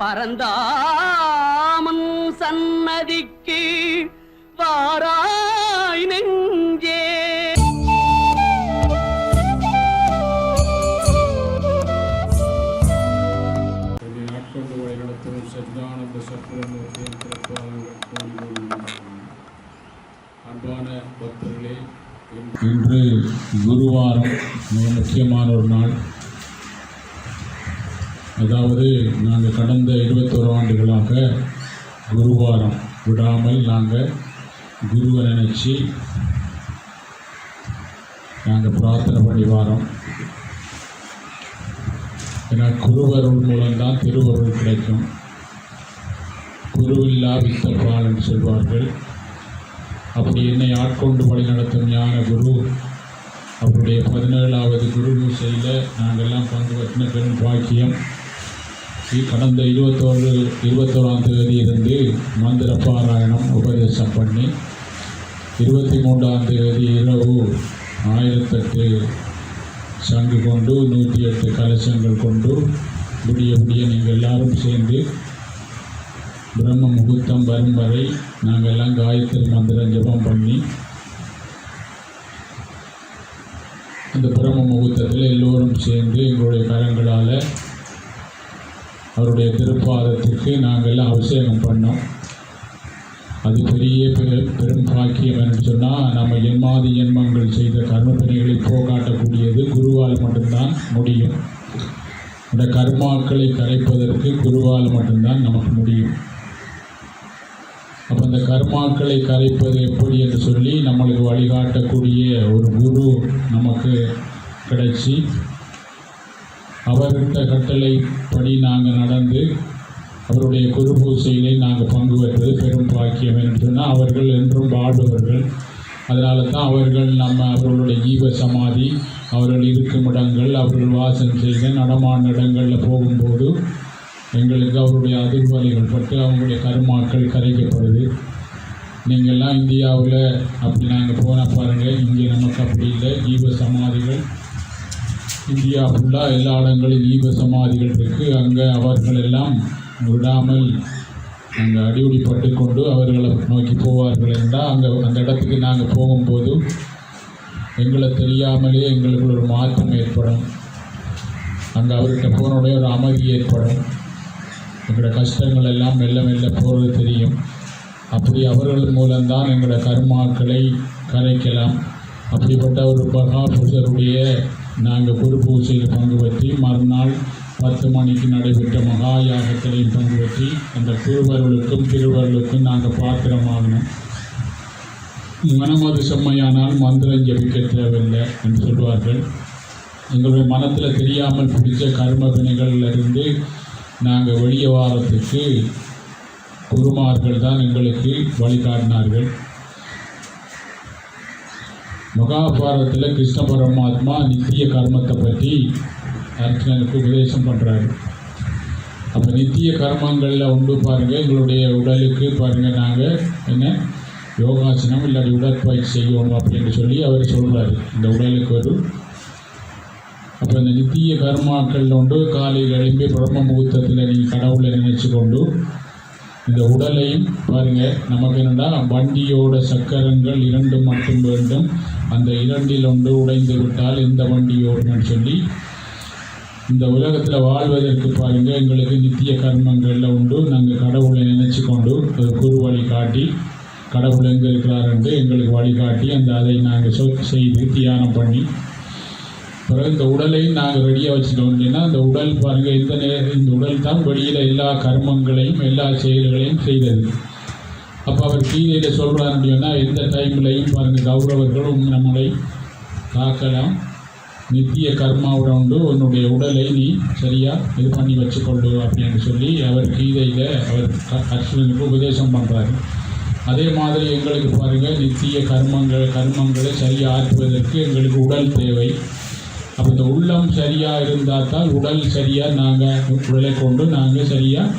பரந்தாமன் சன்னதிக்கு வாராய் நெஞ்சே. என்னை வழிநடத்தும் சச்சிதானந்த திருப்பாதங்கள் கோடி கோடி அன்பான பக்தர்களே இன்று குருவாரம் மிக முக்கியமான ஒரு நாள். அதாவது நாங்கள் கடந்த இருபத்தோரு ஆண்டுகளாக குருவாரம் விடாமல் நாங்கள் குருவை நினச்சி நாங்கள் பிரார்த்தனை பண்ணி வாரோம். ஏன்னா குருவருள் மூலம்தான் திருவருள் கிடைக்கும். குருவில்லா வித்த பாலன் சொல்வார்கள். அப்படி என்னை ஆட்கொண்டு வழி நடத்தும் ஞான குரு அவருடைய பதினேழாவது குரு பூசையில் நாங்கள்லாம் பங்கு பற்றின பெரும் பாக்கியம். கடந்த இருபத்தோரு இருபத்தோராம் தேதியிலிருந்து மந்திர பாராயணம் உபதேசம் பண்ணி இருபத்தி மூன்றாம் தேதி இரவு ஆயிரத்தெட்டு சங்கு கொண்டு நூற்றி எட்டு கலசங்கள் கொண்டு விடிய விடிய நீங்கள் எல்லாரும் சேர்ந்து பிரம்ம முகூர்த்தம் வரும் வரை நாங்கள் எல்லாம் காயத்ரி மந்திரம் ஜபம் பண்ணி அந்த பிரம்ம முகூர்த்தத்தில் எல்லோரும் சேர்ந்து எங்களுடைய கரங்களால் அவருடைய திருப்பாதத்திற்கு நாங்கள் அபிஷேகம் பண்ணோம். அது பெரிய பெரும் பாக்கியம் என்று சொன்னால் நம்ம என்மாதி எண்மங்கள் செய்த கர்மப்பணிகளை போகாட்டக்கூடியது குருவால் மட்டும்தான் முடியும். இந்த கர்மாக்களை கரைப்பதற்கு குருவால் மட்டும்தான் நமக்கு முடியும். அப்போ அந்த கர்மாக்களை கரைப்பது எப்படி என்று சொல்லி நம்மளுக்கு வழிகாட்டக்கூடிய ஒரு குரு நமக்கு கிடைச்சி அவர்கிட்ட கட்டளைப்படி நாங்கள் நடந்து அவருடைய குரு பூசையிலே நாங்கள் பங்கு பெற்றது பெரும் பாக்கியம் என்று அவர்கள் என்றும் வாழ்பவர்கள். அதனால தான் அவர்கள் நம்ம அவர்களுடைய ஜீவ சமாதி அவர்கள் இருக்கும் இடங்கள் அவர்கள் வாசம் செய்த நடமான இடங்களில் போகும்போது எங்களுக்கு அவருடைய அதிர்வலைகள் பட்டு அவங்களுடைய கருமாக்கள் கரைக்கப்படுது. நீங்கள்லாம் இந்தியாவில் அப்படி நாங்கள் போனால் பாருங்கள் இங்கே நமக்கு அப்படி இல்லை. ஜீவ சமாதிகள் இந்தியா ஃபுல்லாக எல்லா இடங்களிலும் ஈப சமாதிகள் இருக்குது அங்கே அவர்கள் எல்லாம் விடாமல் அங்கே அடியுடிப்பட்டு பட்டுக்கொண்டு அவர்களை நோக்கி போவார்கள் என்றால் அங்கே அந்த இடத்துக்கு நாங்கள் போகும்போது எங்களை தெரியாமலே எங்களுக்கு ஒரு மாற்றம் ஏற்படும். அங்கே அவர்கிட்ட போனோடைய ஒரு அமைதி ஏற்படும். எங்களோட கஷ்டங்கள் எல்லாம் மெல்ல மெல்ல போகிறது தெரியும். அப்படி அவர்கள் மூலம்தான் எங்களோட கர்மாக்களை கரைக்கலாம். அப்படிப்பட்ட ஒரு மகா புருஷருடைய நாங்கள் குரு பங்கு பற்றி மறுநாள் பத்து மணிக்கு நடைபெற்ற மகா யாகத்திலையும் பங்கு பற்றி அந்த குருவர்களுக்கும் திருவர்களுக்கும் நாங்கள் பாத்திரமாகணும். மனமது செம்மையானால் மந்திரம் ஜபிக்க தேவையில்லை என்று சொல்வார்கள். எங்களுடைய மனத்தில் தெரியாமல் பிடிச்ச கர்ம வினைகளிலிருந்து நாங்கள் வெளியே வாரத்துக்கு குருமார்கள் தான் எங்களுக்கு வழிகாட்டினார்கள். மகாபாரதத்தில் கிருஷ்ண பரமாத்மா நித்திய கர்மத்தை பற்றி அர்ஜுனனுக்கு உபதேசம் பண்ணுறாரு அப்போ நித்திய கர்மங்களில் உண்டு பாருங்கள் எங்களுடைய உடலுக்கு பாருங்கள் நாங்கள் என்ன? யோகாசனம் இல்லாட்டி உடற்பயிற்சி செய்யணும் அப்படின்னு சொல்லி அவர் சொல்கிறார் இந்த உடலுக்கு ஒரு அப்போ இந்த நித்திய கர்மாக்கள் உண்டு காலையில் எழும்பி பிரம்ம முகூர்த்தத்தில் நீங்கள் கடவுளை நினச்சி கொண்டு இந்த உடலையும் பாருங்க நமக்கு என்னென்னா வண்டியோட சக்கரங்கள் இரண்டு மட்டும் வேண்டும். அந்த இரண்டில் ஒன்று உடைந்து விட்டால் இந்த வண்டி ஓடும்னு சொல்லி இந்த உலகத்தில் வாழ்வதற்கு பாருங்கள் எங்களுக்கு நித்திய கர்மங்களில் உண்டு. நாங்கள் கடவுளை நினைச்சு கொண்டு ஒரு குரு வழி காட்டி கடவுள் எங்கே இருக்கிறார் என்று எங்களுக்கு வழிகாட்டி அந்த அதை நாங்கள் சொ செய்து தியானம் பண்ணி பிறகு இந்த உடலையும் நாங்கள் ரெடியாக வச்சுட்டோம் அப்படின்னா இந்த உடல் பாருங்கள் இந்த நேரம் இந்த உடல் தான் வெளியில் எல்லா கர்மங்களையும் எல்லா செயல்களையும் செய்தது. அப்போ அவர் கீதையில் சொல்கிறார் அப்படின்னா எந்த டைம்லையும் பாருங்கள் கௌரவர்களும் நம்மளை காக்கலாம். நித்திய கர்மாவோட உண்டு உன்னுடைய உடலை நீ சரியாக இது பண்ணி வச்சுக்கொள்ளு அப்படின்னு சொல்லி அவர் கீதையில் அவர் அர்ஜுனனுக்கு உபதேசம் பண்ணுறாரு அதே மாதிரி எங்களுக்கு பாருங்கள் நித்திய கர்மங்கள் கர்மங்களை சரியாக ஆற்றுவதற்கு எங்களுக்கு உடல் தேவை. அப்போ இந்த உள்ளம் சரியாக இருந்தால் தான் உடல் சரியாக நாங்கள் உடலை கொண்டு நாங்கள் சரியாக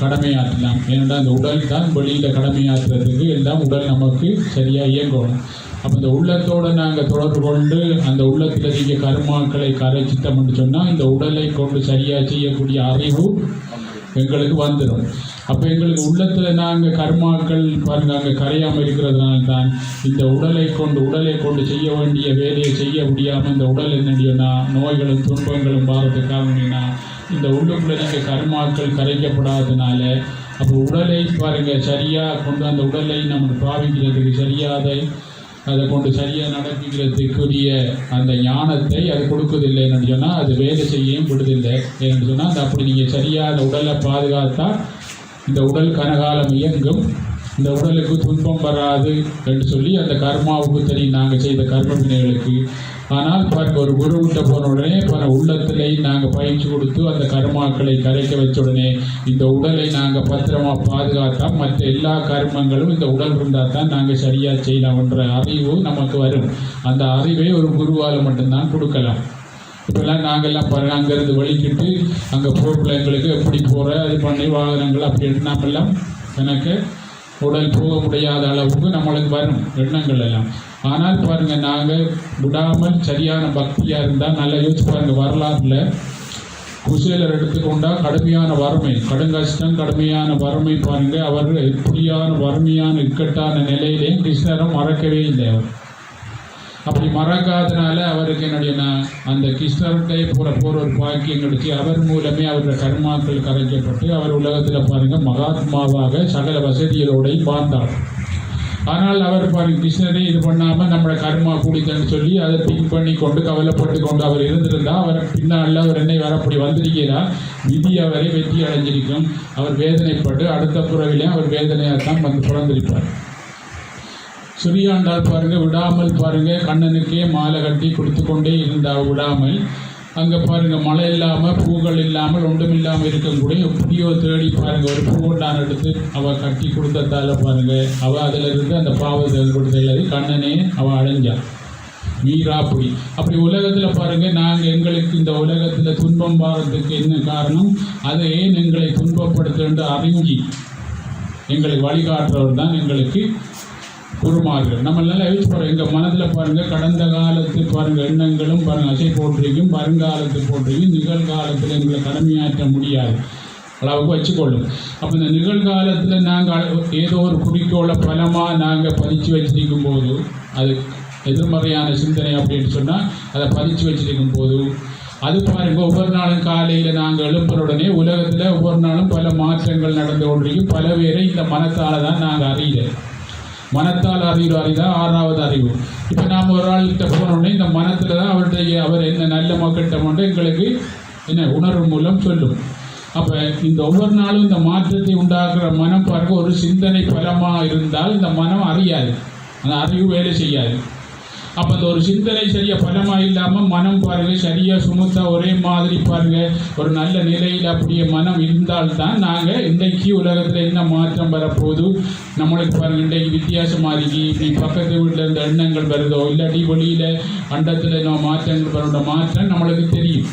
கடமையாற்றலாம். ஏனென்றால் அந்த உடல் தான் வெளியில் கடமையாற்றுறதுக்கு எல்லாம் உடல் நமக்கு சரியாக இயங்கணும். அப்போ இந்த உள்ளத்தோடு நாங்கள் தொடர்பு கொண்டு அந்த உள்ளத்தில் இருக்க கர்மாக்களை கரைச்சிட்டோம்னு சொன்னால் இந்த உடலை கொண்டு சரியாக செய்யக்கூடிய அறிவு எங்களுக்கு வந்துடும் அப்போ எங்களுக்கு உள்ளத்தில் நாங்கள் கர்மாக்கள் பாருங்கள் அங்கே கரையாமல் இருக்கிறதுனால தான் இந்த உடலை கொண்டு உடலை கொண்டு செய்ய வேண்டிய வேலையை செய்ய முடியாமல் இந்த உடல் என்னடியோனா நோய்களும் துன்பங்களும் பாரத்துக்கு காரணம்னா இந்த உள்ளுக்குள்ள நீங்கள் கர்மாக்கள் கரைக்கப்படாதனால அப்போ உடலை பாருங்கள் சரியாக கொண்டு அந்த உடலை நம்ம பாவிக்கிறதுக்கு சரியாத அதை கொண்டு சரியாக நடப்பிக்கிறதுக்குரிய அந்த ஞானத்தை அது கொடுக்குதில்லை என்று சொன்னால் அது வேலை செய்யவும் விடுதில்லை. ஏன்னு சொன்னால் அந்த அப்படி நீங்கள் சரியாக அந்த உடலை பாதுகாத்தா இந்த உடல் கனகாலம் இயங்கும். இந்த உடலுக்கு துன்பம் வராது என்று சொல்லி அந்த கர்மாவுக்கு தெரியும் நாங்கள் செய்த கர்ம வினைகளுக்கு ஆனால் பாருங்க ஒரு குருவிட்ட போன உடனே பல உள்ளத்திலே நாங்கள் பயிற்சி கொடுத்து அந்த கர்மாக்களை கரைக்க வச்ச உடனே இந்த உடலை நாங்கள் பத்திரமா பாதுகாத்தா மற்ற எல்லா கர்மங்களும் இந்த உடல் இருந்தால் தான் நாங்கள் சரியாக செய்யலாம்ன்ற அறிவு நமக்கு வரும். அந்த அறிவை ஒரு குருவால் மட்டும்தான் கொடுக்கலாம். இப்போல்லாம் நாங்கள்லாம் பாருங்க அங்கேருந்து வலிக்கிட்டு அங்கே போகிற எங்களுக்கு எப்படி போகிற அது பண்ணி வாகனங்கள் அப்படி நாமெல்லாம் எனக்கு உடல் போக முடியாத அளவுக்கு நம்மளுக்கு வரும் எண்ணங்கள் எல்லாம். ஆனால் பாருங்கள் நாங்கள் விடாமல் சரியான பக்தியாக இருந்தால் நல்லா யோசிச்சு பாருங்கள் வரலாறுல குசேலர் எடுத்துக்கொண்டால் கடுமையான வறுமை கடுங்கஷ்டம் கடுமையான வறுமை பாருங்கள் அவர் எப்படியான வறுமையான இக்கட்டான நிலையிலேயும் கிருஷ்ணரை மறக்கவே இல்லை அவர் அப்படி மறக்காதனால அவருக்கு என்னுடைய நான் அந்த கிருஷ்ணர்கிட்ட போகிற போகிற ஒரு பாக்கியம் கிடைச்சி அவர் மூலமே அவருடைய கர்மாக்கள் கரைக்கப்பட்டு அவர் உலகத்தில் பாருங்க மகாத்மாவாக சகல வசதிகளோடையும் வாழ்ந்தார். ஆனால் அவர் பாருங்க கிருஷ்ணரே இது பண்ணாமல் நம்மளோட கர்மா கூடித்தன்னு சொல்லி அதை பின் பண்ணி கொண்டு கவலைப்பட்டு கொண்டு அவர் இருந்திருந்தா அவர் பின்னால் அவர் என்னை வர அப்படி வந்திருக்கிறார் விதி அவரை வெற்றி அடைஞ்சிருக்கும். அவர் வேதனைப்பட்டு அடுத்த புறவிலே அவர் வேதனையாக தான் வந்து பிறந்திருப்பார். சுரியாண்டால் பாருங்க விடாமல் பாருங்க கண்ணனுக்கே மாலை கட்டி கொடுத்து கொண்டே இருந்தா விடாமல் அங்கே பாருங்க மழை இல்லாமல் பூக்கள் இல்லாமல் ஒன்றும் இல்லாமல் இருக்கக்கூடிய எப்படியோ தேடி பாருங்க ஒரு பூண்டான் எடுத்து அவ கட்டி கொடுத்ததால பாருங்க அவ அதில் இருந்து அந்த பாவத்தை கொடுத்தது கண்ணனே அவ அடைஞ்சா மீராப்புடி அப்படி உலகத்தில் பாருங்க நாங்கள் எங்களுக்கு இந்த உலகத்தில் துன்பம் பாரத்துக்கு என்ன காரணம்? அதை ஏன் எங்களை துன்பப்படுத்துகின்ற அறிஞ்சி? எங்களை வழிகாட்டுறவர் தான் எங்களுக்கு குருமார்கள் நம்ம நல்லா யோசிச்சு பாருங்க எங்கள் மனதில் பாருங்கள் கடந்த காலத்து பாருங்கள் எண்ணங்களும் பாருங்கள் அசை போட்டிருக்கும். வருங்காலத்து போட்டிருக்கும். நிகழ்காலத்தில் எங்களை கடமையாற்ற முடியாது. அளவுக்கு வச்சுக்கொள்ளும். அப்போ இந்த நிகழ்காலத்தில் நாங்கள் ஏதோ ஒரு குறிக்கோளை பலமாக நாங்கள் பதிச்சு வச்சிருக்கும் போது அது எதிர்மறையான சிந்தனை அப்படின்னு சொன்னால் அதை பதிச்சு வச்சிருக்கும் போது அது பாருங்கள் ஒவ்வொரு நாளும் காலையில் நாங்கள் எழுப்புற உடனே உலகத்தில் ஒவ்வொரு நாளும் பல மாற்றங்கள் நடந்து கொண்டிருக்கும் பல பேரை இந்த மனத்தால் தான் நாங்கள் அறியலை. மனத்தால் அறிவு அறிதான் ஆறாவது அறிவு. இப்போ நாம் ஒரு ஆள்கிட்ட போனோடனே இந்த மனத்தில் தான் அவருடைய அவர் என்ன நல்ல மக்கள்கிட்ட மட்டும் எங்களுக்கு என்ன உணர்வு மூலம் சொல்லும். அப்போ இந்த ஒவ்வொரு நாளும் இந்த மாற்றத்தை உண்டாக்குற மனம் பாருங்க ஒரு சிந்தனை பலமாக இருந்தால் இந்த மனம் அறியாது. அந்த அறிவு வேலை செய்யாது. அப்போ அந்த ஒரு சிந்தனை சரியாக பலமாக இல்லாமல் மனம் பாருங்கள் சரியாக சுமத்தா ஒரே மாதிரி பாருங்கள் ஒரு நல்ல நிலையில் அப்படியே மனம் இருந்தால்தான் நாங்கள் இன்றைக்கு உலகத்தில் என்ன மாற்றம் வரப்போகுது? நம்மளுக்கு பாருங்கள் இன்றைக்கு வித்தியாசமாக இருக்கு. இப்படி பக்கத்து வீட்டில் இருந்த எண்ணங்கள் வருதோ இல்லாட்டி வெளியில் அண்டத்தில் என்ன மாற்றங்கள் வரோட மாற்றம் நம்மளுக்கு தெரியும்.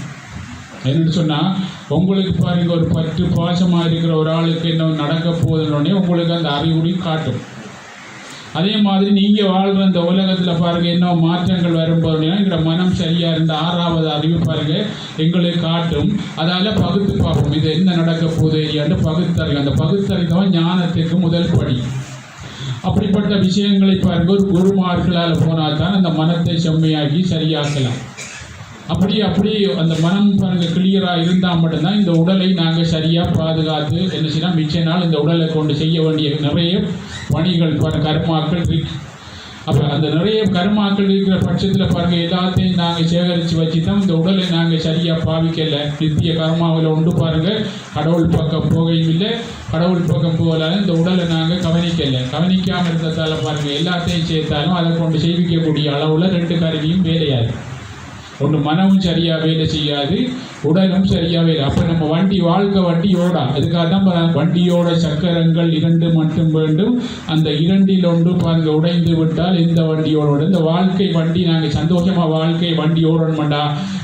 என்னென்னு சொன்னால் உங்களுக்கு பாருங்கள் ஒரு பத்து பாசமாக இருக்கிற ஒரு ஆளுக்கு என்ன நடக்க போகுதுன்னொடனே உங்களுக்கு அந்த அறிகுறி காட்டும். அதே மாதிரி நீங்கள் வாழ்கிற இந்த உலகத்தில் பாருங்க என்ன மாற்றங்கள் வரும்போது எங்களோட மனம் சரியாக இருந்த ஆறாவது அறிவு பாருங்க எங்களை காட்டும். அதால பகுத்து பார்ப்போம் இது என்ன நடக்க போகுது என்று பகுத்தறிவு. அந்த பகுத்தறிவு ஞானத்துக்கு முதல் படி. அப்படிப்பட்ட விஷயங்களை பாருங்க ஒரு குருமார்களால் போனால் தான் அந்த மனத்தை செம்மையாக்கி சரியாக்கலாம். அப்படி அப்படி அந்த மனம் பாருங்க கிளியராக இருந்தால் மட்டும்தான் இந்த உடலை நாங்கள் சரியாக பாதுகாத்து என்ன செய்யலாம்? மிச்ச நாள் இந்த உடலை கொண்டு செய்ய வேண்டிய நிறைய பணிகள் பாருங்க கர்மாக்கள் இருக்கு. அப்போ அந்த நிறைய கர்மாக்கள் இருக்கிற பட்சத்தில் பாருங்க எல்லாத்தையும் நாங்கள் சேகரித்து வச்சு தான் இந்த உடலை நாங்கள் சரியாக பாவிக்கல. நித்திய கர்மாவில் உண்டு பாருங்க. கடவுள் பக்கம் போகையும் இல்லை கடவுள் பக்கம் போகலாலும் இந்த உடலை நாங்கள் கவனிக்கல. கவனிக்காமல் இருந்ததால பாருங்க எல்லாத்தையும் சேர்த்தாலும் அதை கொண்டு செய்விக்கக்கூடிய அளவில் ரெண்டு கருவியும் வேலையாது ஒன்று மனமும் சரியாக வேலை செய்யாது உடலும் சரியாக வேலை. அப்போ நம்ம வண்டி வாழ்க்கை வண்டி ஓடா அதுக்காக தான் வண்டியோட சக்கரங்கள் இரண்டு மட்டும் வேண்டும். அந்த இரண்டில் ஒன்று பாருங்க உடைந்து விட்டால் இந்த வண்டியோட இந்த வாழ்க்கை வண்டி நாங்கள் சந்தோஷமாக வாழ்க்கை வண்டி ஓடணுமாண்டா?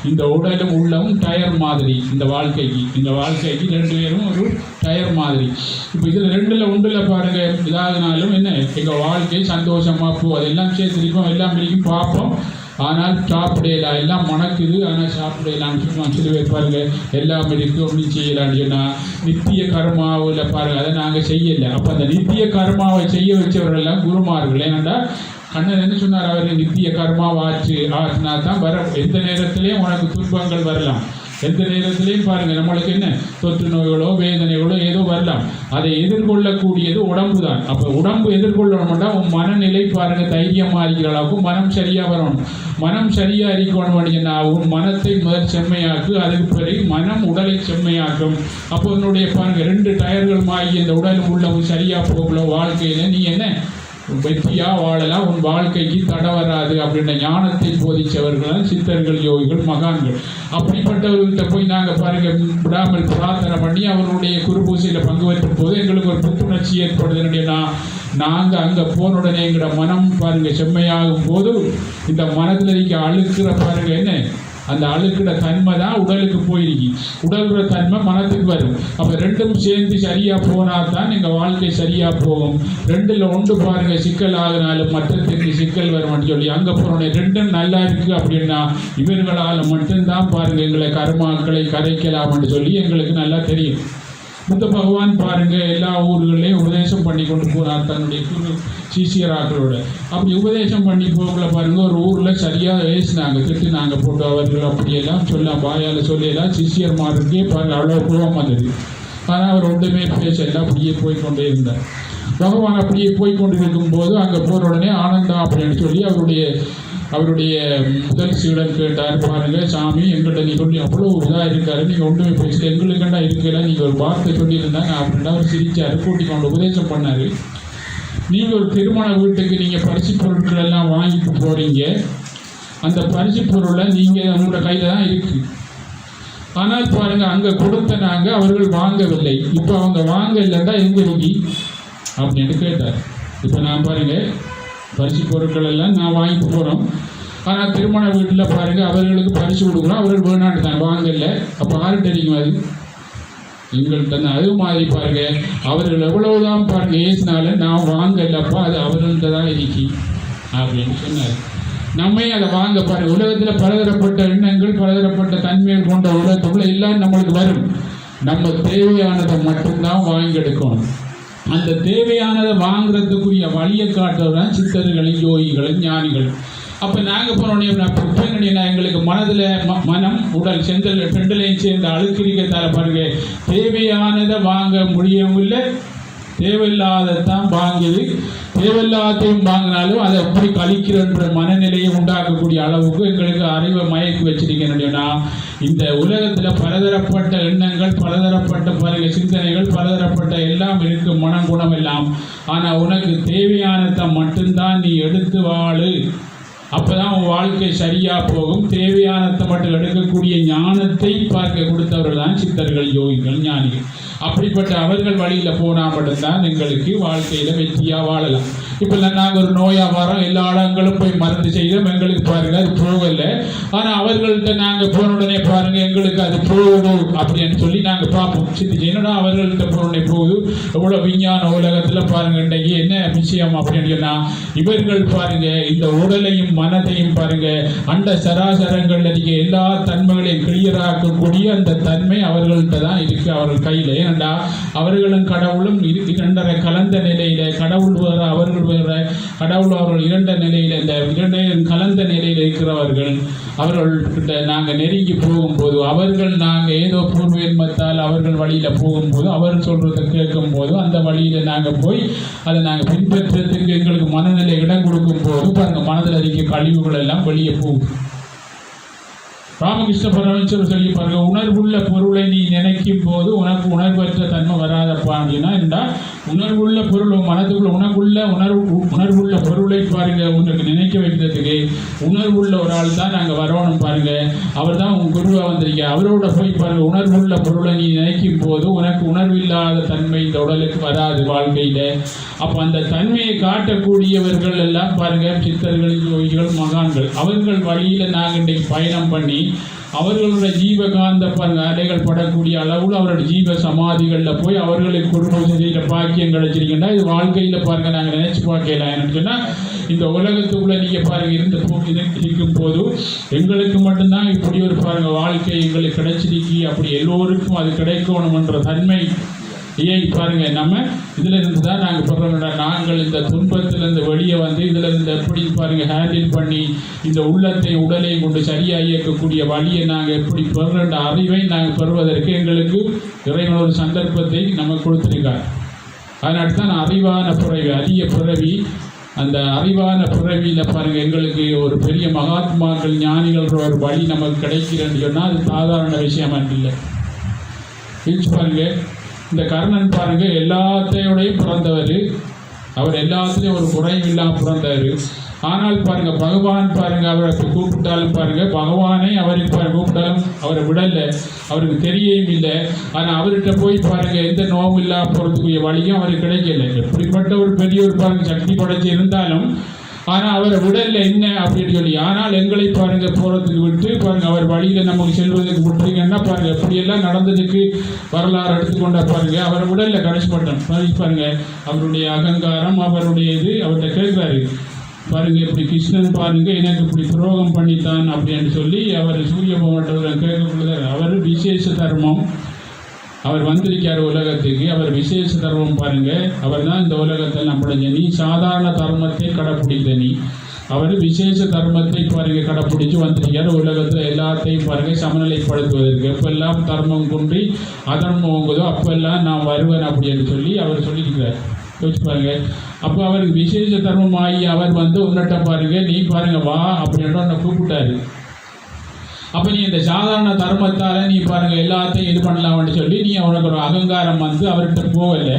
இந்த உடலும் உள்ளமும் டயர் மாதிரி. இந்த வாழ்க்கைக்கு இந்த வாழ்க்கைக்கு ரெண்டு பேரும் ஒரு டயர் மாதிரி. இப்போ இதில் ரெண்டில் ஒன்றில் பாருங்க இதாகனாலும் என்ன? எங்கள் வாழ்க்கை சந்தோஷமாக போ அதெல்லாம் சேர்த்துருக்கோம் எல்லாம் பிரிக்கும் பார்ப்போம். ஆனால் சாப்பிடலாம் எல்லாம் மணக்குது. ஆனால் சாப்பிடலாம் சும்மா சொல்லி வைப்பாருங்க எல்லாம் இருக்கு. ஒன்றும் செய்யலாம்னு சொன்னால் நித்திய கர்மாவில் பாருங்கள் அதை நாங்கள் செய்யலை. அப்போ அந்த நித்திய கர்மாவை செய்ய வச்சவர்கள் எல்லாம் குருமார்கள். ஏனென்றா கண்ணன் என்ன சொன்னார்? அவர் நித்திய கர்மாவாச்சு. ஆச்சுனா தான் வர எந்த நேரத்திலையும் உனக்கு துன்பங்கள் வரலாம். எந்த நேரத்திலையும் பாருங்க நம்மளுக்கு என்ன? தொற்று நோய்களோ வேதனைகளோ ஏதோ வரலாம். அதை எதிர்கொள்ளக்கூடியது உடம்பு தான் அப்போ உடம்பு எதிர்கொள்ளணும்னா உன் மனநிலை பாருங்க தைரியமா இருக்கிற அளவுக்கு மனம் சரியா வரணும். மனம் சரியா இருக்கணும் அப்படின்னா உன் மனத்தை முதல் செம்மையாக்கு அதுக்கு பிறகு மனம் உடலை செம்மையாக்கும். அப்போ உன்னுடைய பாருங்க ரெண்டு டயர்கள் மாறி இந்த உடல் உள்ளவும் சரியா போகல வாழ்க்கையில. நீ என்ன? வெற்றியா வாழலாம் உன் வாழ்க்கைக்கு தடை வராது அப்படின்ற ஞானத்தை போதிச்சவர்கள் சித்தர்கள் யோகிகள் மகான்கள். அப்படிப்பட்டவர்கள்ட்ட போய் நாங்கள் பாருங்க விடாமல் பிரார்த்தனை பண்ணி அவர்களுடைய குருபூசையில் பங்கு பெற்றும் போது எங்களுக்கு ஒரு புத்துணர்ச்சி ஏற்படுது. என்னன்னா நாங்கள் அங்கே போன உடனே எங்களோட மனம் பாருங்க செம்மையாகும் போது இந்த மனதில் இருக்க அழுக்கிற பாருங்க என்ன? அந்த அழுக்கிற தன்மை தான் உடலுக்கு போயிருக்கு உடலுற தன்மை மனத்துக்கு வரும். அப்போ ரெண்டும் சேர்ந்து சரியாக போனால் தான் எங்கள் வாழ்க்கை சரியாக போகும். ரெண்டில் ஒன்று பாருங்கள் சிக்கல் ஆகினாலும் மற்றத்துக்கு சிக்கல் வரும்னு சொல்லி. அங்கே போனோடனே ரெண்டும் நல்லா இருக்கு அப்படின்னா இவர்களால் மட்டும்தான் பாருங்கள் எங்களை கர்மாக்களை கரைக்கலாம்னு சொல்லி எங்களுக்கு நல்லா தெரியும். புத்த பகவான் பாருங்க எல்லா ஊர்களையும் உபதேசம் பண்ணி கொண்டு போனார் தன்னுடைய குரு சிஷியராக்களோட. அப்படி உபதேசம் பண்ணி போகல பாருங்க ஒரு ஊர்ல சரியா திட்டு திட்டுனாங்க போட்டு அவர்கள் அப்படியெல்லாம் சொல்ல வாயால சொல்லியெல்லாம் சிஷியர்மாருக்கே பாருங்க அவ்வளோ கோபம் வந்தது. ஆனால் அவர் ஒன்றுமே பேசல அப்படியே போய்கொண்டே இருந்தார். பகவான் அப்படியே போய் இருக்கும் போது அங்கே போற உடனே ஆனந்தா அப்படின்னு சொல்லி அவருடைய அவருடைய முதல் சீடன் கேட்டார் பாருங்க சாமி எங்கள்கிட்ட நீ சொல்லி அவ்வளோ இதாக இருக்காரு. நீங்கள் ஒன்றுமே பேசிட்டு எங்களுக்கெண்டா இருக்கல நீங்கள் ஒரு வார்த்தை சொல்லியிருந்தாங்க. அப்படின்னா அவர் சிரிச்சாரு. கூட்டி கொண்டு உபதேசம் பண்ணார். நீங்கள் ஒரு திருமண வீட்டுக்கு நீங்கள் பரிசு பொருட்கள் எல்லாம் வாங்கிட்டு போறீங்க. அந்த பரிசு பொருளை நீங்கள் உங்களோட கையில் தான் இருக்கு. ஆனால் பாருங்க அங்கே கொடுத்த நாங்கள் அவர்கள் வாங்கவில்லை. இப்போ அவங்க வாங்க இல்லைன்னா எங்க இருக்கு அப்படின்னு கேட்டார். இப்போ நான் பாருங்கள் பரிசு பொருட்கள் எல்லாம் நான் வாங்கிட்டு போகிறோம் ஆனால் திருமண வீட்டில் பாருங்கள் அவர்களுக்கு பரிசு கொடுக்குறோம் அவர்கள் வெளிநாட்டு தான் வாங்கல. அப்போ ஆறு தெரியும் அது எங்கள்கிட்ட தான் அது மாதிரி பாருங்க. அவர்கள் எவ்வளவுதான் பாருங்க ஏசினாலும் நான் வாங்கலப்பா அது அவர்கள்ட்ட தான் இருக்கு. அப்படின்னு சொன்னார். நம்மே அதை வாங்க பாருங்க. உலகத்தில் பலதரப்பட்ட எண்ணங்கள் பலதரப்பட்ட தன்மைகள் கொண்ட உலகத்துக்குள்ள எல்லாம் நம்மளுக்கு வரும். நம்ம தேவையானதை மட்டும்தான் வாங்கி எடுக்கணும். அந்த தேவையானதை வாங்குறதுக்குரிய வழியை காட்டுறதான் சித்தர்களும் யோகிகளும் ஞானிகள் அப்போ நாங்கள் போனோடனே நான் எங்களுக்கு மனதில் ம மனம் உடல் செந்தல் ரெண்டுலையும் சேர்ந்த தர பாருங்க. தேவையானதை வாங்க முடியவும் இல்லை. தேவையில்லாததான் வாங்குது தேவையில்லாதையும் வாங்கினாலும் அதை எப்படி கழிக்கிறன்ற மனநிலையை உண்டாக்கக்கூடிய அளவுக்கு எங்களுக்கு அறிவை மயக்கி வச்சிருக்கேன்னா இந்த உலகத்தில் பலதரப்பட்ட எண்ணங்கள் பலதரப்பட்ட பல சிந்தனைகள் பலதரப்பட்ட எல்லாம் இருக்கு மனம் குணம் எல்லாம். ஆனால் உனக்கு தேவையானதை மட்டும்தான் நீ எடுத்து வாழு. அப்பதான் உன் வாழ்க்கை சரியாக போகும். தேவையானதை மட்டும் எடுக்கக்கூடிய ஞானத்தை பார்க்க கொடுத்தவர்கள் தான் சித்தர்கள் யோகிகள் ஞானிகள். அப்படிப்பட்ட அவர்கள் வழியில் போனால் மட்டும்தான் எங்களுக்கு வாழ்க்கையில் வெற்றியாக வாழலாம். இப்போ நாங்கள் ஒரு நோயாக வரோம் எல்லா இடங்களும் போய் மருந்து செய்தோம். எங்களுக்கு பாருங்க அது போகலை. ஆனா அவர்கள்ட்ட நாங்க போன உடனே பாருங்க எங்களுக்கு அது போகுது அப்படின்னு சொல்லி நாங்க பார்ப்போம். சித்தி என்னடா அவர்கள்ட்ட போன உடனே போகுது. எவ்வளோ விஞ்ஞான உலகத்துல பாருங்க இன்றைக்கு என்ன விஷயம் அப்படின்னு சொன்னா இவர்கள் பாருங்க இந்த உடலையும் மனதையும் பாருங்க அண்ட சராசரங்கள்ல இருக்க எல்லா தன்மைகளையும் கிளியராக்கக்கூடிய அந்த தன்மை அவர்கள்ட்ட தான் இருக்கு அவர்கள் கையில. ஏனண்டா அவர்களும் கடவுளும் இரண்டரை கலந்த நிலையில கடவுள் அவர்கள் கொள்கிற கடவுள் அவர்கள் இரண்ட நிலையில் இந்த இரண்டையும் கலந்த நிலையில் இருக்கிறவர்கள் அவர்கள்கிட்ட நாங்கள் நெருங்கி போகும்போது அவர்கள் நாங்கள் ஏதோ பூர்வென்மத்தால் அவர்கள் வழியில் போகும்போது அவர் சொல்றதை கேட்கும் போது அந்த வழியில் நாங்கள் போய் அதை நாங்கள் பின்பற்றுறதுக்கு எங்களுக்கு மனநிலை இடம் கொடுக்கும் போது பாருங்க மனதில் இருக்க கழிவுகள் எல்லாம் வெளியே போகும். ராமகிருஷ்ண பரமேஸ்வரர் சொல்லி பாருங்க. உணர்வுள்ள பொருளை நீ நினைக்கும் போது உனக்கு உணர்வற்ற தன்மை வராதப்பா அப்படின்னா என்றால் உணர்வுள்ள பொருள் மனதுக்குள்ள உனக்குள்ள உணர்வு உணர்வுள்ள பொருளை பாருங்க உனக்கு நினைக்க வைக்கிறதுக்கு உணர்வுள்ள ஒரு ஆள் தான் நாங்கள் வரணும் பாருங்க. அவர் தான் உன் குருவா வந்திருக்க அவரோட போய் பாருங்க உணர்வுள்ள பொருளை நீ நினைக்கும் போது உனக்கு உணர்வில்லாத தன்மை இந்த உடலுக்கு வராது வாழ்க்கையில. அப்போ அந்த தன்மையை காட்டக்கூடியவர்கள் எல்லாம் பாருங்க சித்தர்கள் யோகிகள் மகான்கள். அவர்கள் வழியில நாங்கள் இன்றைக்கு பயணம் பண்ணி அவர்களுடைய ஜீவகாந்த பாருங்க அலைகள் படக்கூடிய அளவில் அவருடைய ஜீவ சமாதிகளில் போய் அவர்களுக்கு குடும்பம் செய்கிற பாக்கியம் கிடைச்சிருக்கின்றா இது வாழ்க்கையில் பாருங்க நாங்கள் நினைச்சு பார்க்கல. என்னன்னு சொன்னா இந்த உலகத்துக்குள்ள நீங்க பாருங்க இருந்து போ- இருக்கும் போது எங்களுக்கு மட்டும்தான் இப்படி ஒரு பாருங்க வாழ்க்கை எங்களுக்கு கிடைச்சிருக்கி. அப்படி எல்லோருக்கும் அது கிடைக்கணும்ன்ற தன்மை ஏன் பாருங்க நம்ம இதுல இருந்து தான் நாங்க சொல்றோம்டா நாங்கள் இந்த துன்பத்திலிருந்து வெளியே வந்து இதுல இருந்து எப்படி பாருங்க ஹேண்டில் பண்ணி இந்த உள்ளத்தை உடலையும் கொண்டு சரியா இயக்கக்கூடிய வழியை நாங்க எப்படி பெறுற அறிவை நாங்கள் பெறுவதற்கு எங்களுக்கு இறைவன் ஒரு சந்தர்ப்பத்தை நம்ம கொடுத்திருக்கார். அதனால தான் அறிவான பிறவி அரிய பிறவி அந்த அறிவான பிறவியில் பாருங்கள் எங்களுக்கு ஒரு பெரிய மகாத்மாக்கள் ஞானிகள் ஒரு வழி நமக்கு கிடைக்கிறேன்னு சொன்னால் அது சாதாரண விஷயம் இல்லை. பாருங்கள் இந்த கர்ணன் பாருங்க எல்லாத்தையோடையும் பிறந்தவர். அவர் எல்லாத்துலேயும் ஒரு குறையும் இல்லாமல் பிறந்தவர். ஆனால் பாருங்க பகவான் பாருங்க அவரை கூப்பிட்டாலும் பாருங்க பகவானே அவருக்கு பாருங்க கூப்பிட்டாலும் அவரை விடல. அவருக்கு தெரியவும் இல்லை. ஆனால் அவர்கிட்ட போய் பாருங்க எந்த நோவும் இல்லாம போகிறதுக்குரிய வழியும் அவருக்கு கிடைக்கல. எப்படிப்பட்ட ஒரு பெரிய ஒரு பாருங்க சக்தி படைச்சு இருந்தாலும் ஆனால் அவரை விடல என்ன அப்படின்னு சொல்லி ஆனால் எங்களை பாருங்க போகிறதுக்கு விட்டு பாருங்க அவர் வழியில் நமக்கு செல்வதற்கு விட்டுருங்கன்னா பாருங்க எப்படியெல்லாம் நடந்ததுக்கு வரலாறு எடுத்துக்கொண்டா பாருங்க. அவரை விடல கடைசி பட்டம் பாருங்க அவருடைய அகங்காரம் அவருடைய இது அவர்கிட்ட கேட்கிறாரு. பாருங்க இப்படி கிருஷ்ணன் பாருங்க எனக்கு இப்படி துரோகம் பண்ணித்தான் அப்படின்னு சொல்லி அவர் சூரிய பகவான் கேட்கப்படுறார் அவர் விசேஷ தர்மம். அவர் வந்திருக்கார் உலகத்துக்கு அவர் விசேஷ தர்மம் பாருங்க. அவர் தான் இந்த உலகத்தில் நம்மளுடைய நீ சாதாரண தர்மத்தை கடைப்பிடித்த நீ அவர் விசேஷ தர்மத்தை பாருங்க கடைப்பிடிச்சு வந்திருக்கார் உலகத்தில் எல்லாத்தையும் பாருங்க சமநிலைப்படுத்துவதற்கு. எப்பெல்லாம் தர்மம் குன்றி அதர்மம் ஓங்குதோ அப்பெல்லாம் நான் வருவேன் அப்படின்னு சொல்லி அவர் சொல்லியிருக்கிறார். யோசிச்சு பாருங்க. அப்போ அவருக்கு விசேஷ தர்மம் ஆகி அவர் வந்து உன்னிட்ட பாருங்க நீ பாருங்க வா அப்படின்னு உன்னை கூப்பிட்டாரு. அப்ப நீ இந்த சாதாரண தர்மத்தால நீ பாருங்க எல்லாத்தையும் இது பண்ணலாம்னு சொல்லி நீ அவனுக்கு ஒரு அகங்காரம் வந்து அவர்கிட்ட போகல.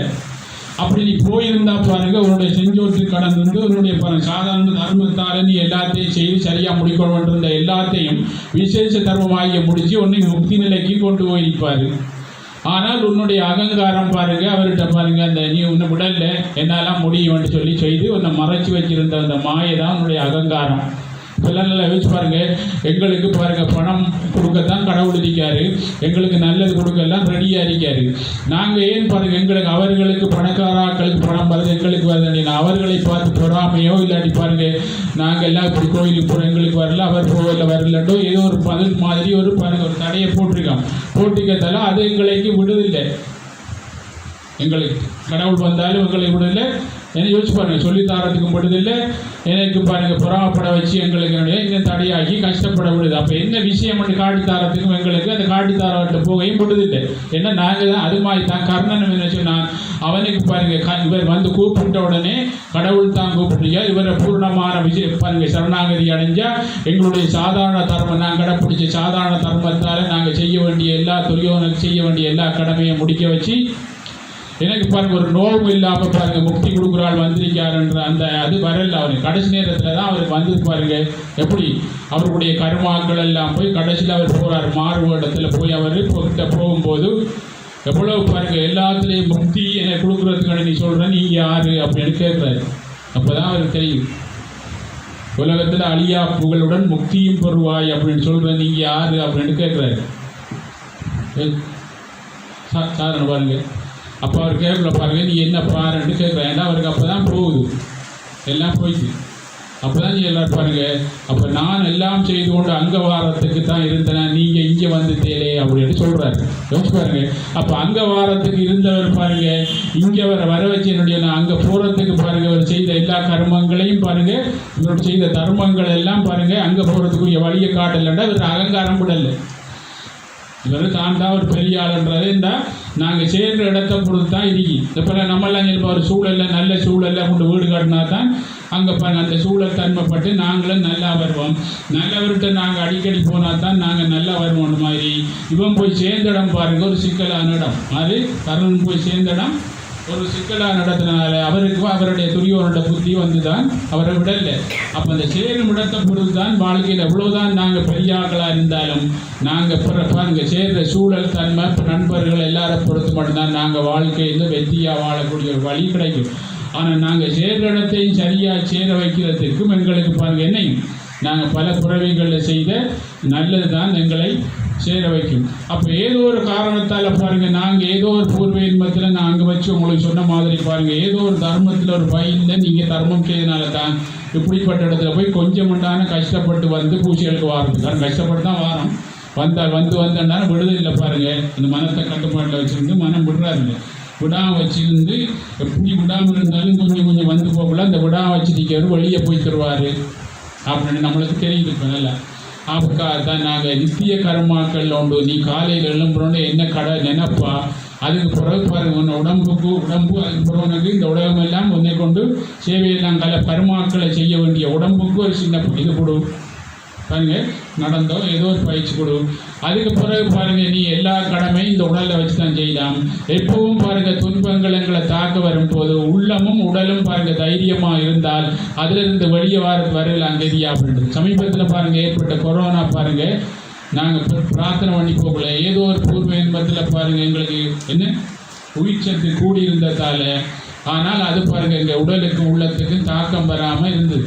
அப்படி நீ போயிருந்தா பாருங்க உன்னுடைய செஞ்சோற்று கடன் வந்து உன்னுடைய பாருங்க சாதாரண தர்மத்தால நீ எல்லாத்தையும் செய்து சரியா முடிக்கணும்ன்ற எல்லாத்தையும் விசேஷ தர்மமாகிய முடிச்சு உன்னை முக்தி நிலைக்கு கொண்டு போயிருப்பாரு. ஆனால் உன்னுடைய அகங்காரம் பாருங்க அவர்கிட்ட பாருங்க அந்த நீ உன்னை விடல என்னாலாம் முடியும்னு சொல்லி செய்து உன்னை மறைச்சு வச்சிருந்த அந்த மாயை தான் உன்னுடைய அகங்காரம். நல்லா யோசிச்சு பாருங்க. எங்களுக்கு பாருங்க பணம் கொடுக்கத்தான் கடவுள் இருக்காரு எங்களுக்கு நல்லது கொடுக்கலாம் ரெடியா இருக்காரு. நாங்க ஏன் பாருங்க எங்களுக்கு அவர்களுக்கு பணக்காராக்களுக்கு பணம் வருது எங்களுக்கு வருது அவர்களை பார்த்து பொறாமையோ இல்லாட்டி பாருங்க நாங்க எல்லாம் இப்படி கோயிலுக்கு போறோம் எங்களுக்கு வரல அவர் கோவிலில் வரலட்டோ ஏதோ ஒரு பதில் மாதிரி ஒரு பாருங்க ஒரு தடையை போட்டிருக்கோம் போட்டிருக்கத்தால அது எங்களுக்கு விடுதில்லை எங்களுக்கு கடவுள் வந்தாலும் எங்களை விடல என்ன யோசிச்சு பாருங்க. தாரத்துக்கு விடுதில்லை எனக்கு பாருங்க புறாப்பட வச்சு எங்களுக்கு என்னுடைய இங்கே தடையாகி கஷ்டப்பட விடுது. அப்போ என்ன விஷயம் பண்ணி காட்டித்தாரத்துக்கும் எங்களுக்கு அந்த காட்டித்தாரத்தை போகையும் விடுதில்லை என்ன நாங்கள் தான் அது மாதிரி தான் கர்ணன் என்ன சொன்னால் அவனுக்கு பாருங்க க- இவர் வந்து கூப்பிட்ட உடனே கடவுள் தான் கூப்பிட்டியா இவரை பூர்ணமான விஷயம் பாருங்க சரணாகதி அடைஞ்சா எங்களுடைய சாதாரண தர்மம் நாங்கள் கடைப்பிடிச்ச சாதாரண தர்மத்தால் நாங்கள் செய்ய வேண்டிய எல்லா துரியோனுக்கு செய்ய வேண்டிய எல்லா கடமையும் முடிக்க வச்சு எனக்கு பாருங்க ஒரு நோவும் இல்லாம பாருங்க முக்தி கொடுக்குறாள் வந்திருக்காருன்ற அந்த அது வரல அவருக்கு கடைசி நேரத்தில் தான் அவருக்கு வந்து பாருங்க. எப்படி? அவருடைய கருமாக்கள் எல்லாம் போய் கடைசியில் அவர் போறார். மாறு இடத்துல போய் அவர் கிட்ட போகும்போது எவ்வளவு பாருங்க எல்லாத்துலேயும் முக்தி எனக்கு கொடுக்குறதுக்கான நீ சொல்ற நீ யாரு அப்படின்னு கேட்குறாரு அப்பதான் அவருக்கு தெரியும். உலகத்தில் அழியா புகழுடன் முக்தியும் பெறுவாய் அப்படின்னு சொல்ற நீங்க யாரு அப்படின்னு கேட்குறாரு சாதாரண பாருங்க. அப்போ அவர் கேட்கல பாருங்க நீ என்ன பாருன்னு கேட்குறேன் ஏன்னா அவருக்கு அப்போ தான் போகுது. எல்லாம் போயிடுச்சு அப்போ தான் நீ எல்லாரும் பாருங்க அப்போ நான் எல்லாம் செய்து கொண்டு அங்க வாரத்துக்கு தான் இருந்தேன் நீங்கள் இங்கே வந்துட்டேலே அப்படின்னு சொல்கிறாரு யோசிச்சு பாருங்க. அப்போ அங்க வாரத்துக்கு இருந்தவர் பாருங்க இங்கே வர வர வச்சு என்னுடைய நான் அங்கே போகிறதுக்கு பாருங்க அவர் செய்த எல்லா கர்மங்களையும் பாருங்க இவர் செய்த தர்மங்கள் எல்லாம் பாருங்க அங்கே போகிறதுக்குரிய வழியை காட்டலைன்னா இவர் அகங்காரம் விடலை இவர் தான் தான் ஒரு பெரிய ஆளுன்றது இந்த நாங்கள் சேர்ற இடத்த பொறுத்து தான் இருக்கு. இப்போ நம்மளாம் இப்போ ஒரு சூழலில் நல்ல சூழலில் கொண்டு வீடு கட்டினா தான் அங்கே பாருங்க அந்த சூழல் தன்மைப்பட்டு நாங்களும் நல்லா வருவோம். நல்லவர்கிட்ட நாங்கள் அடிக்கடி போனால் தான் நாங்கள் நல்லா வருவோம் மாதிரி. இவன் போய் சேர்ந்த இடம் பாருங்க ஒரு சிக்கலான இடம். அது கருணன் போய் சேர்ந்த இடம் ஒரு சிக்கலாக நடத்தினால அவருக்கு அவருடைய துரியோனோட புத்தி வந்துதான் அவரை விடல. அப்போ அந்த சேரும் இடத்தை பொறுத்து தான் வாழ்க்கையில் எவ்வளோதான் நாங்கள் பெரியாக்களாக இருந்தாலும் நாங்கள் பிற அங்கே சேர்ந்த சூழல் தன்மை நண்பர்கள் எல்லாரும் பொறுத்து மட்டும்தான் நாங்கள் வாழ்க்கையில் வெற்றியாக வாழக்கூடிய ஒரு வழி கிடைக்கும். ஆனால் நாங்கள் சேர்ந்த இடத்தையும் சரியாக சேர வைக்கிறதுக்கும் எங்களுக்கு பாருங்க என்னையும் நாங்கள் பல புறவைகளில் செய்த நல்லது தான் எங்களை சேர வைக்கும் அப்போ ஏதோ ஒரு காரணத்தால் பாருங்கள் நாங்கள் ஏதோ ஒரு பூர்வ இன்பத்தில் நாங்கள் வச்சு உங்களுக்கு சொன்ன மாதிரி பாருங்கள் ஏதோ ஒரு தர்மத்தில் ஒரு பயிலில் நீங்கள் தர்மம் செய்தனால தான் இப்படிப்பட்ட இடத்துல போய் கொஞ்சம் உண்டான கஷ்டப்பட்டு வந்து பூச்சிகளுக்கு வாரது தான் கஷ்டப்பட்டு தான் வாரம். வந்தால் வந்து வந்தனால விடுதலை பாருங்கள் இந்த மனத்தை கட்டுப்பாட்டில் வச்சுருந்து மனம் விடுறாருங்க விடாம வச்சிருந்து எப்படி விடாமல் இருந்தாலும் கொஞ்சம் கொஞ்சம் வந்து போகல அந்த விடாம வச்சிருக்கிறவர் வெளியே போய் தருவார். அப்படின்னு நம்மளுக்கு தெரியுது இப்போ நல்லா. நாங்கள் நித்திய கர்மாக்கள் உண்டு. நீ காலையில் எழும்புறோன்னு என்ன கடை நினைப்பா? அதுக்கு பிறகு பாருங்க உன் உடம்புக்கு உடம்பு அதுக்கு பிறகு உனக்கு இந்த உலகமெல்லாம் உன்னை கொண்டு சேவையெல்லாம் கல கர்மாக்களை செய்ய வேண்டிய உடம்புக்கு ஒரு சின்ன இது கொடு பாருங்க நடந்தோம் ஏதோ ஒரு பயிற்சி கொடு. அதுக்கு பிறகு பாருங்க நீ எல்லா கடமையும் இந்த உடலில் வச்சு தான் செய்யலாம் எப்பவும் பாருங்க துன்பங்கள் எங்களை தாக்க வரும்போது உள்ளமும் உடலும் பாருங்க தைரியமாக இருந்தால் அதிலிருந்து வெளியே வர வரலாம் கதியா அப்படின்றது சமீபத்தில் பாருங்க ஏற்பட்ட கொரோனா பாருங்க நாங்கள் பிரார்த்தனை பண்ணி போகல. ஏதோ ஒரு பூர்வ இன்பத்தில் பாருங்க எங்களுக்கு என்ன? உயிர்ச்சத்து கூடி இருந்ததால ஆனால் அது பாருங்க எங்கள் உடலுக்கு உள்ளத்துக்கும் தாக்கம் வராமல் இருந்தது.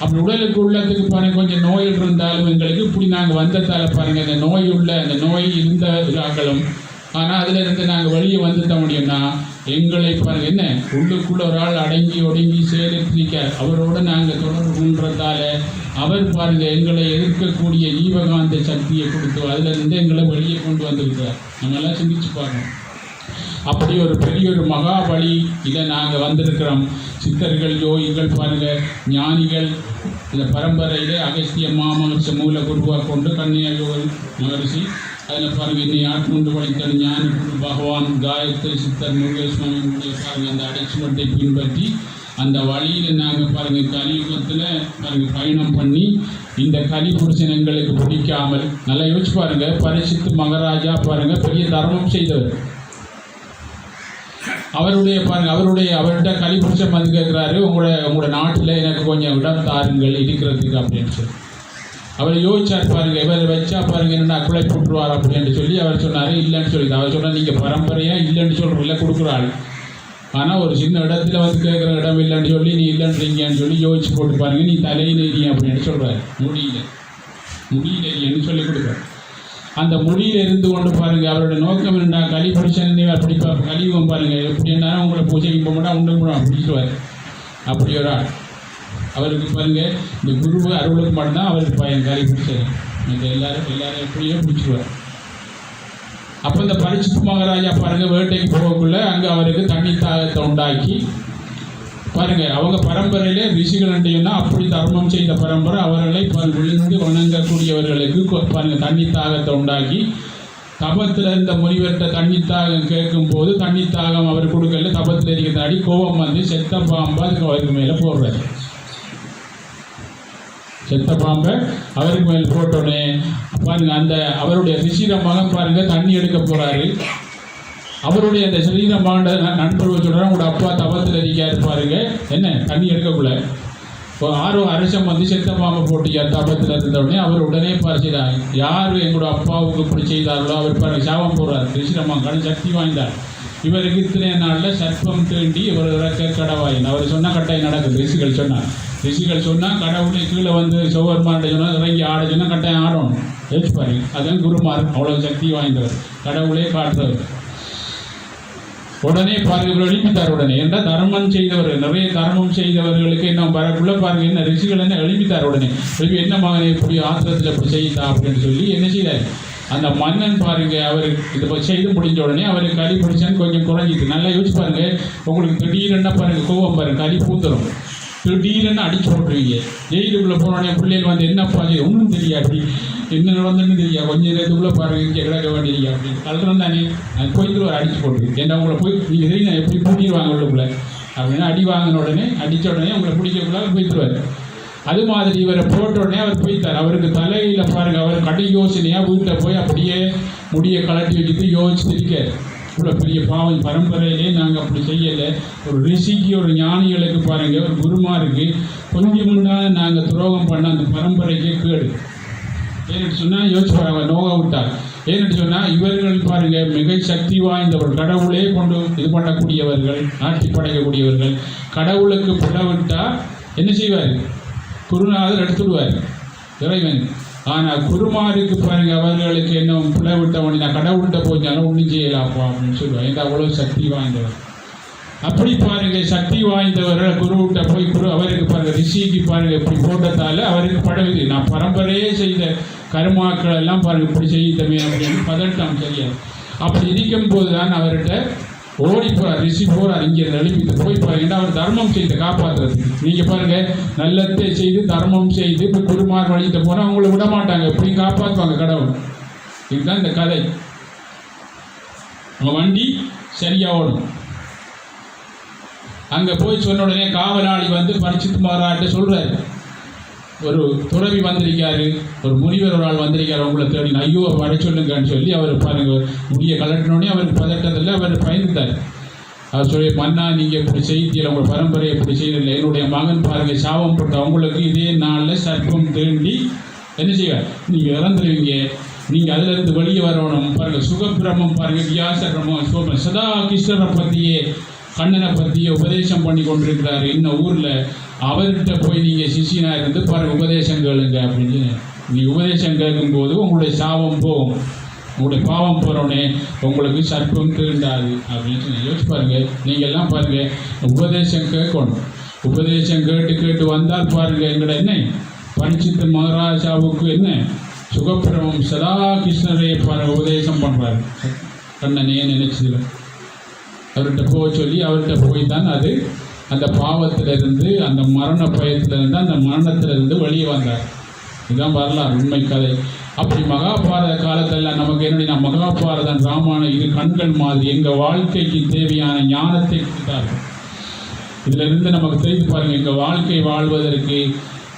அப்படி உடலுக்கு உள்ளத்துக்கு பாருங்க கொஞ்சம் நோய் இருந்தாலும் எங்களுக்கு இப்படி நாங்கள் வந்ததால பாருங்க இந்த நோய் உள்ள அந்த நோய் இருந்த இதாக்களும். ஆனால் அதுல இருந்து நாங்கள் வெளியே வந்துட்ட முடியும்னா எங்களை பாருங்க என்ன? உள்ளுக்குள்ள ஒரு ஆள் அடங்கி ஒடுங்கி சேரிக்க அவரோட நாங்கள் தொடர்பு கொள்றதால அவர் பாருங்க எங்களை எதிர்க்கக்கூடிய ஈவகாந்த சக்தியை கொடுத்து அதுல இருந்து எங்களை வெளியே கொண்டு வந்திருக்கிறார். நம்மளாம் எல்லாம் சிந்திச்சு பாருங்கள் அப்படி ஒரு பெரிய ஒரு மகாபலி இதை நாங்கள் வந்திருக்கிறோம். சித்தர்கள் யோகிகள் பாருங்க ஞானிகள் இந்த பரம்பரையிலே அகஸ்திய மாமகர்ஷ மூல குருவாக கொண்டு கன்னியாகுமரி மகரிஷி அதில் பாருங்கள் இன்னை ஆட்கொண்டு படித்த ஞானி பகவான் காயத்ரி சித்தர் முருகேஸ்வாமி பாருங்கள் பாருங்க அந்த அடைச்சுவட்டை பின்பற்றி அந்த வழியில் நாங்கள் பாருங்கள் கலியுகத்தில் பாருங்கள் பயணம் பண்ணி இந்த கலி புருஷன் எங்களுக்கு பிடிக்காமல் நல்லா யோசிச்சு பாருங்கள் பரிசுத்து மகாராஜா பாருங்கள் பெரிய தர்மம் செய்தவர். அவருடைய பாருங்க அவருடைய அவர்கிட்ட கலிபுரிச்ச வந்து கேட்குறாரு உங்களோட உங்களோட நாட்டில் எனக்கு கொஞ்சம் இடம் தாருங்கள் இருக்கிறதுக்கு அப்படின்னு சொல்லி. அவர் யோசிச்சார் பாருங்க இவர் வச்சா பாருங்க என்ன அக்குளை போட்டுருவார் அப்படின்னு சொல்லி அவர் சொன்னார் இல்லைன்னு சொல்லி அவர் சொன்னார் நீங்கள் பரம்பரையா இல்லைன்னு சொல்கிறீங்கள கொடுக்குறாள் ஆனால் ஒரு சின்ன இடத்துல வந்து கேட்குற இடம் இல்லைன்னு சொல்லி நீ இல்லைன்றீங்கன்னு சொல்லி யோசிச்சு போட்டு பாருங்க நீ தலையிலேறி அப்படின்னு சொல்கிறாரு முடியல. முடியலேறியன்னு சொல்லி கொடுக்குறாரு அந்த மொழியில் இருந்து கொண்டு பாருங்க அவரோட நோக்கம் என்ன? களி படிச்சனே அப்படி பா- கலியுகம் பாருங்க எப்படின்னா உங்களை பூஜைக்கு போக மாட்டா உண்டு கூட பிடிச்சிருவார். அப்படி ஒரு ஆள். அவருக்கு பாருங்க இந்த குரு அருளுக்கு மட்டும்தான் அவருக்கு பையன் களி பிடிச்சது. இந்த எல்லாரும் எல்லாரும் எப்படியோ பிடிச்சிருவார். அப்போ இந்த பரிசு மகாராஜா பாருங்க வேட்டைக்கு போகக்குள்ள அங்கே அவருக்கு தண்ணி தாகத்தை உண்டாக்கி பாருங்க அவங்க பரம்பரையிலே ரிஷிகள் அண்டையும்னா அப்படி தர்மம் செய்த பரம்பரை அவர்களை விழுந்து வணங்கக்கூடியவர்களுக்கு பாருங்க தண்ணி தாகத்தை உண்டாக்கி தபத்தில் இருந்த முனிவர்கிட்ட தண்ணி தாகம் கேட்கும் போது தண்ணி தாகம் அவர் கொடுக்கல தபத்தில் இருக்கிறாடி கோபம் வந்து செத்த பாம்பா அதுக்கு அவருக்கு மேலே போடுறாரு. செத்த பாம்பை அவருக்கு மேல் போட்டோன்னே பாருங்க அந்த அவருடைய ரிஷிர மகன் பாருங்க தண்ணி எடுக்க போறாரு. அவருடைய அந்த சரீர பாண்ட நண்பர்கள் சொல்றாரு உங்களோட அப்பா தபத்தில் இருக்காரு பாருங்க. என்ன? தண்ணி எடுக்கக்குள்ள. இப்போ ஆரோ அரசம் வந்து செத்த மாம போட்டியா தபத்தில் இருந்த உடனே அவர் உடனே பறிச்சிடார் யார் எங்களோட அப்பாவுக்கு இப்படி செய்தார்களோ அவர் பாருங்க சாபம் போடுறார். ரிஷிரமான் சக்தி வாய்ந்தார் இவருக்கு இத்தனை நாளில் சர்ப்பம் தீண்டி இவர் இறக்க கடவாயின். அவர் சொன்ன கட்டாயம் நடக்குது. ரிஷிகள் சொன்னார் ரிஷிகள் சொன்னால் கடவுளை கீழே வந்து சௌவர்மார்ட்ட சொன்னால் இறங்கி ஆட சொன்னால் கட்டாயம் ஆடணும் யோசிச்சு பாருங்க. அதுதான் குருமார். அவ்வளோ சக்தி வாய்ந்தவர். கடவுளே காட்டுறவர். உடனே பாருங்க இவர் எழுப்பித்தார் உடனே என்ன தர்மம் செய்தவர் நிறைய தர்மம் செய்தவர்களுக்கு என்ன உள்ள பாருங்க என்ன ரிஷிகள் என்ன எழுப்பித்தார் உடனே எழுப்பி என்ன மகனை இப்படி ஆத்திரத்தில் இப்படி செய்தா அப்படின்னு சொல்லி என்ன செய்தார்? அந்த மன்னன் பாருங்க அவர் இதை செய்து முடிஞ்ச உடனே அவருக்கு களி பிடிச்சான்னு கொஞ்சம் குறைஞ்சிது நல்லா யோசிச்சு பாருங்க. உங்களுக்கு திடீரென்ன பாருங்க கோவம் பாருங்க களி பூந்துரும். திடீரென்னு அடிச்சு போட்டுருவீங்க ஜெயிலுக்குள்ளே போனோடனே பிள்ளைகள் வந்து என்னப்பா பாருங்க ஒன்றும் தெரியாது. என்ன நடந்துன்னு தெரியா கொஞ்சம் நேரத்துக்குள்ளே பாருங்க இங்கே கிடக்க வேண்டியது அப்படின்னு கல்றன் தானே அது போயிட்டு ஒரு அடிச்சு போட்டுருக்கு ஏன்னா உங்களை போய் நீங்கள் தெரியும் எப்படி பூட்டிடுவாங்க உள்ளுக்குள்ள அப்படின்னு அடி வாங்கின உடனே அடித்த உடனே உங்களை பிடிக்கக்குள்ள போயிட்டுருவார் அது மாதிரி இவரை போட்ட உடனே அவர் போய்த்தார் அவருக்கு தலையில் பாருங்கள் அவர் கடை யோசனையாக வீட்டில் போய் அப்படியே முடியை கலட்டி வச்சுட்டு யோசிச்சு இருக்கார் இவ்வளோ பெரிய பாவம் பரம்பரையிலே நாங்கள் அப்படி செய்யலை ஒரு ரிஷிக்கு ஒரு ஞானிகளுக்கு பாருங்கள் ஒரு குருமாருக்கு கொஞ்சம் முன்னாடி நாங்கள் துரோகம் பண்ண அந்த பரம்பரைக்கே கேடு ஏன்னு சொன்னால் யோசிச்சு பாருங்க நோக விட்டார். ஏன்னு சொன்னால் இவர்கள் பாருங்க மிக சக்தி வாய்ந்தவர்கள் கடவுளே கொண்டு இது பண்ணக்கூடியவர்கள் ஆட்சி படைக்கக்கூடியவர்கள். கடவுளுக்கு பிளவிட்டா என்ன செய்வார்? குருநாதர் எடுத்துடுவார் இறைவன். ஆனால் குருமாருக்கு பாருங்க அவர்களுக்கு என்ன பிள்ளை விட்டவன்? நான் கடவுள்கிட்ட போஞ்சாலும் ஒன்றும் செய்யலாம் அப்படின்னு சொல்லுவேன் எந்த அவ்வளோ சக்தி வாய்ந்தவர்? அப்படி பாருங்க சக்தி வாய்ந்தவர்கள் குருவிட்ட போய் குரு அவருக்கு பாருங்க ரிஷிக்கு பாருங்க இப்படி போட்டதால அவருக்கு படகுது நான் பரம்பரையே செய்த கருமாக்கள் எல்லாம் பாருங்க இப்படி செய்தமே அப்படின்னு பதட்டம் தெரியாது. அப்படி இருக்கும் போது தான் அவர்கிட்ட ஓடி போறார் ரிஷி போறார் இங்கே எழுப்பிட்டு போய் பாருங்க அவர் தர்மம் செய்து காப்பாற்றுறது நீங்க பாருங்க நல்லத்தை செய்து தர்மம் செய்து இப்போ குருமார் வழிகிட்ட போனா அவங்கள விட மாட்டாங்க எப்படி காப்பாற்றுவாங்க கடவுள். இதுதான் இந்த கதை. உங்கள் வண்டி சரியாகணும் அங்கே போய் சொன்ன உடனே காவலாளி வந்து பரிசுத்து மாறான்ட்டு சொல்கிறாரு ஒரு துறவி வந்திருக்காரு ஒரு முனிவர் ஒரு ஆள் வந்திருக்காரு உங்களை தேடி ஐயோ வர சொல்லுங்கன்னு சொல்லி அவர் பாருங்க முடிய கலட்டினோடனே அவருக்கு பதட்டத்தில் அவர் பயந்துட்டார். அவர் சொல்லி மன்னா நீங்கள் இப்படி செய்தியில் உங்கள் பரம்பரையை இப்படி செய்யல என்னுடைய மகன் பாருங்க சாபம் போட்ட அவங்களுக்கு இதே நாளில் சர்ப்பம் தேண்டி என்ன செய்வார்? நீங்கள் இறந்துருவீங்க. நீங்கள் அதிலிருந்து வெளியே வரணும். பாருங்கள் சுகப்பிரமம் பாருங்கள் வியாசரமம் சுகம் சதா கிருஷ்ணரை பற்றியே கண்ணனை பற்றி உபதேசம் பண்ணி கொண்டிருக்கிறார். இந்த ஊரில்? அவர்கிட்ட போய் நீங்கள் சிஷியனாக இருந்து பாரு உபதேசம் கேளுங்க அப்படின்னு நீ உபதேசம் கேட்கும்போது உங்களுடைய சாபம் போகும். உங்களுடைய பாவம் போகிறோன்னே உங்களுக்கு சர்ப்பம் தீண்டாது அப்படின்னு சொல்லி யோசிச்சு பாருங்க. நீங்கள் எல்லாம் பாருங்கள் உபதேசம் கேட்கணும். உபதேசம் கேட்டு கேட்டு வந்தால் பாருங்கள் எங்கட என்ன? பரிசுத்த மகாராஜாவுக்கு என்ன? சுகப்பிரமம் சதா கிருஷ்ணரை பாருங்க உபதேசம் பண்ணுறாரு கண்ணனே நினைச்சதுல அவர்கிட்ட போக சொல்லி அவர்கிட்ட போய் தான் அது அந்த பாவத்திலிருந்து அந்த மரண பயத்திலிருந்து அந்த மரணத்திலிருந்து வெளியே வந்தார். இதுதான் வரலாறு உண்மை கதை. அப்படி மகாபாரத காலத்தில் நமக்கு என்னுடைய மகாபாரதம் ராமாயணம் இது கண்கள் மாதிரி எங்கள் வாழ்க்கைக்கு தேவையான ஞானத்தை கொடுத்தார்கள். இதுல இருந்து நமக்கு தெரிந்து பாருங்க எங்கள் வாழ்க்கை வாழ்வதற்கு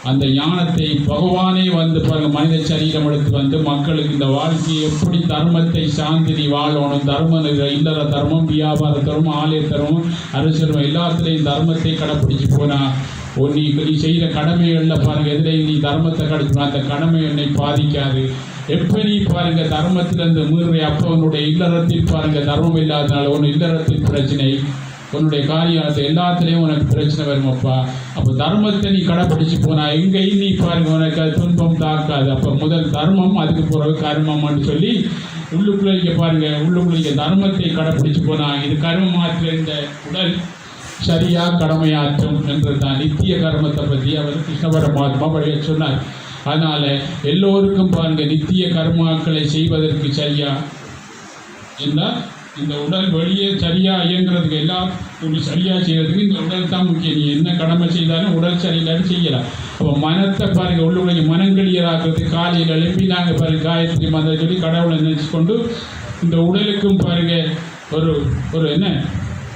அந்த ஞானத்தை பகவானே வந்து பாருங்க மனித சரீரம் எடுத்து வந்து மக்களுக்கு இந்த வாழ்க்கையை எப்படி தர்மத்தை சாந்தினி வாழணும்? தர்ம இல்லற தர்மம் வியாபார தர்மம் ஆலய தர்மம் அரசர்மம் எல்லாத்துலேயும் தர்மத்தை கடைப்பிடிச்சு போனா ஓ நீ நீ செய்கிற கடமைகளில் பாருங்க எதில் நீ தர்மத்தை கடைப்பிடிச்சு அந்த கடமை என்னை பாதிக்காது. எப்படி நீ பாருங்க தர்மத்திலிருந்து மீறுற அப்போ உன்னுடைய இல்லறத்தில் பாருங்க தர்மம் இல்லாதனால ஒன்று இல்லறத்தில் பிரச்சனை. உன்னுடைய காரியத்தை எல்லாத்துலேயும் உனக்கு பிரச்சனை வருமப்பா அப்போ. தர்மத்தை நீ கடைப்பிடிச்சு போனா எங்கேயும் நீ பாருங்க உனக்கு அது துன்பம் தாக்காது. அப்போ முதல் தர்மம் அதுக்கு பிறகு கர்மம்னு சொல்லி உள்ளுக்குள்ள இங்க பாருங்க உள்ளுக்குள்ள இங்க தர்மத்தை கடைப்பிடிச்சு போனா இது கர்மமாற்ற இந்த உடல் சரியா கடமையாற்றும் என்றுதான். நித்திய கர்மத்தை பற்றி அவர் கிருஷ்ண பரமாத்மா வழிய சொன்னார். அதனால எல்லோருக்கும் பாருங்க நித்திய கர்மாக்களை செய்வதற்கு சரியா? என்ன? இந்த உடல் வெளியே சரியா இயங்குறதுக்கு எல்லாம் ஒரு சரியா செய்யறதுக்கு இந்த உடல் தான் முக்கியம். நீ என்ன கடமை செய்தாலும் உடல் சரியில்லைன்னு செய்யலாம். அப்போ மனத்தை பாருங்க உள்ளுடைய மனங்களியராக்குறது காலையில் எழுப்பி நாங்கள் பாருங்க காயத்ரி மந்திரம் சொல்லி கடவுளை நினைச்சு கொண்டு இந்த உடலுக்கும் பாருங்க ஒரு ஒரு என்ன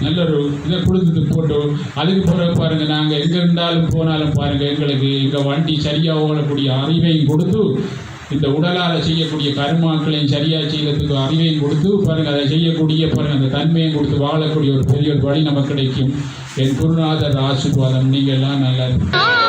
நல்ல ஒரு இதை கொடுத்துட்டு போட்டு அதுக்கு பிறகு பாருங்க நாங்கள் எங்கே இருந்தாலும் போனாலும் பாருங்க எங்களுக்கு எங்கள் வண்டி சரியாக ஓடக்கூடிய அறிவையும் கொடுத்து இந்த உடலால் செய்யக்கூடிய கருமாக்களையும் சரியாக செய்யறதுக்கு அறிவையும் கொடுத்து பாருங்க அதை செய்யக்கூடிய பாருங்க அந்த தன்மையும் கொடுத்து வாழக்கூடிய ஒரு பெரிய ஒரு வழி நமக்கு கிடைக்கும். என் குருநாதர் ஆசீர்வாதம். நீங்கள் எல்லாம் நல்லா இருக்கும்